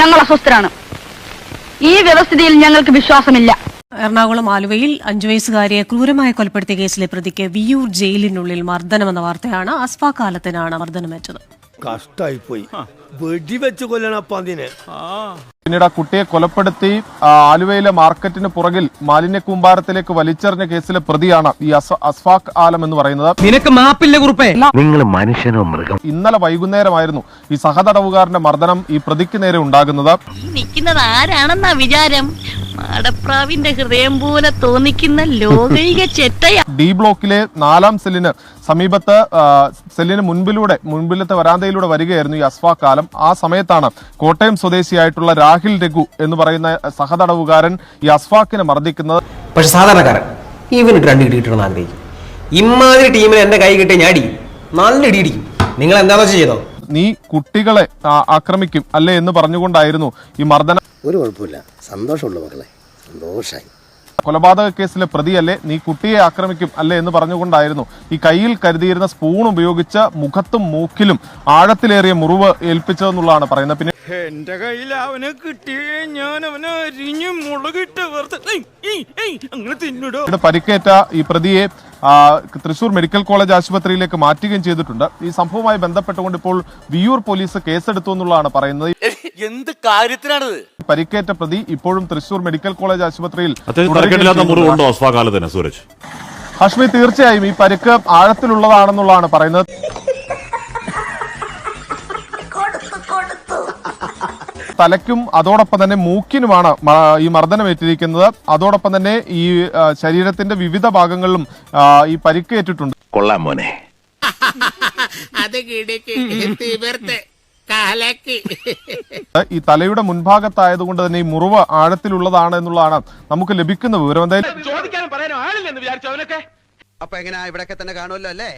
ഞങ്ങൾ അസ്വസ്ഥരാണ്. ഈ വ്യവസ്ഥിതിയിൽ ഞങ്ങൾക്ക് വിശ്വാസമില്ല. എറണാകുളം ആലുവയിൽ അഞ്ചു വയസ്സുകാരിയെ ക്രൂരമായി കൊലപ്പെടുത്തിയ കേസിലെ പ്രതിക്ക് വിയൂർ ജയിലിനുള്ളിൽ മർദ്ദനമെന്ന വാർത്തയാണ് അസ്ഫാ കാലത്തിനാണ് മർദ്ദനമേറ്റത്. കഷ്ടായി പോയി വെടിവെച്ച് കൊല്ലണപ്പം അതിനെ. പിന്നീട് ആ കുട്ടിയെ കൊലപ്പെടുത്തി ആലുവയിലെ മാർക്കറ്റിന് പുറകിൽ മാലിന്യ കൂമ്പാരത്തിലേക്ക് വലിച്ചെറിഞ്ഞ കേസിലെ പ്രതിയാണ് ഈ അസ്ഫാഖ് ആലം എന്ന് പറയുന്നത്. നിനക്ക് മാപ്പില്ല കുറുപ്പേ. നിങ്ങൾ മനുഷ്യനോ മൃഗം. ഇന്നലെ വൈകുന്നേരമായിരുന്നു ഈ സഹതടവുകാരന്റെ മർദ്ദനം ഈ പ്രതിക്ക് നേരെ ഉണ്ടാകുന്നത്. നിൽക്കുന്നത് ആരാണെന്നാ വിചാരം? മാടപ്രാവിന്റെ ഹൃദയം പോലെ തോന്നിക്കുന്ന ലോകൈക ചെറ്റയാ. ഡി ബ്ലോക്കിലെ നാലാം സെല്ലിന് സമീപത്ത് സെല്ലിന് മുൻപിലൂടെ മുൻപിലത്തെ വരാന്തയിലൂടെ വരികയായിരുന്നു ഈ അസ്ഫാ കാലം. ആ സമയത്താണ് കോട്ടയം സ്വദേശിയായിട്ടുള്ള രാഹിൽ രഘു എന്ന് പറയുന്ന സഹതടവുകാരൻ ഈ അസ്ഫാക്കിനെ മർദ്ദിക്കുന്നത്. പക്ഷെ സാധാരണക്കാരൻ ഇവനിട്ട് രണ്ട് ഇടി കിട്ടണം ആഗ്രഹിക്കും. ഇമ്മാതിരി ടീമിൽ എന്റെ കൈ കിട്ടിയ ഞാൻ അടിക്കും നല്ല ഇടി ഇടിക്കും. നിങ്ങൾ എന്താണെന്ന് വെച്ചാൽ ചെയ്തോ? നീ കുട്ടികളെ ആക്രമിക്കും അല്ലേ എന്ന് പറഞ്ഞുകൊണ്ടായിരുന്നു ഈ മർദ്ദനം. ഒരു കുഴപ്പമില്ല. സന്തോഷമുള്ള മക്കളെ. സന്തോഷമായി കൊലപാതക കേസിലെ പ്രതിയല്ലേ നീ കുട്ടിയെ ആക്രമിക്കും അല്ലേ എന്ന് പറഞ്ഞുകൊണ്ടായിരുന്നു. ഈ കയ്യിൽ കരുതിയിരുന്ന സ്പൂൺ ഉപയോഗിച്ച് മുഖത്തും മൂക്കിലും ആഴത്തിലേറിയ മുറിവ് ഏൽപ്പിച്ചതെന്നുള്ളതാണ് പറയുന്നത്. പിന്നെ എന്റെ കയ്യിൽ അവനെ കിട്ടിയേ ഞാൻ അവനെ അരിഞ്ഞു മുളകിട്ട് അങ്ങനെ തിന്നിടോ. പരിക്കേറ്റ ഈ പ്രതിയെ തൃശൂർ മെഡിക്കൽ കോളേജ് ആശുപത്രിയിലേക്ക് മാറ്റുകയും ചെയ്തിട്ടുണ്ട്. ഈ സംഭവവുമായി ബന്ധപ്പെട്ടുകൊണ്ട് ഇപ്പോൾ വിയൂർ പോലീസ് കേസെടുത്തു എന്നുള്ളതാണ് പറയുന്നത്. എന്ത് കാര്യത്തിനാണിത്? പരിക്കേറ്റ പ്രതി ഇപ്പോഴും തൃശൂർ മെഡിക്കൽ കോളേജ് ആശുപത്രിയിൽ ഹാഷ്മി തീർച്ചയായും ഈ പരിക്ക് ആഴത്തിലുള്ളതാണെന്നുള്ളതാണ് പറയുന്നത്. തലയ്ക്കും അതോടൊപ്പം തന്നെ മൂക്കിനുമാണ് ഈ മർദ്ദനമേറ്റിരിക്കുന്നത്. അതോടൊപ്പം തന്നെ ഈ ശരീരത്തിന്റെ വിവിധ ഭാഗങ്ങളിലും ഈ പരിക്കേറ്റിട്ടുണ്ട്. കൊള്ളാം മോനെ. ഈ തലയുടെ മുൻഭാഗത്തായതുകൊണ്ട് തന്നെ ഈ മുറിവ് ആഴത്തിലുള്ളതാണ് എന്നുള്ളതാണ് നമുക്ക് ലഭിക്കുന്ന വിവരം. എന്തായാലും ചോദിക്കാനും പറയാനും ആളില്ലെന്ന് വിചാരിച്ചു അവനൊക്കെ അപ്പൊ എങ്ങനെയാ ഇവിടെ തന്നെ കാണുമല്ലോ അല്ലേ?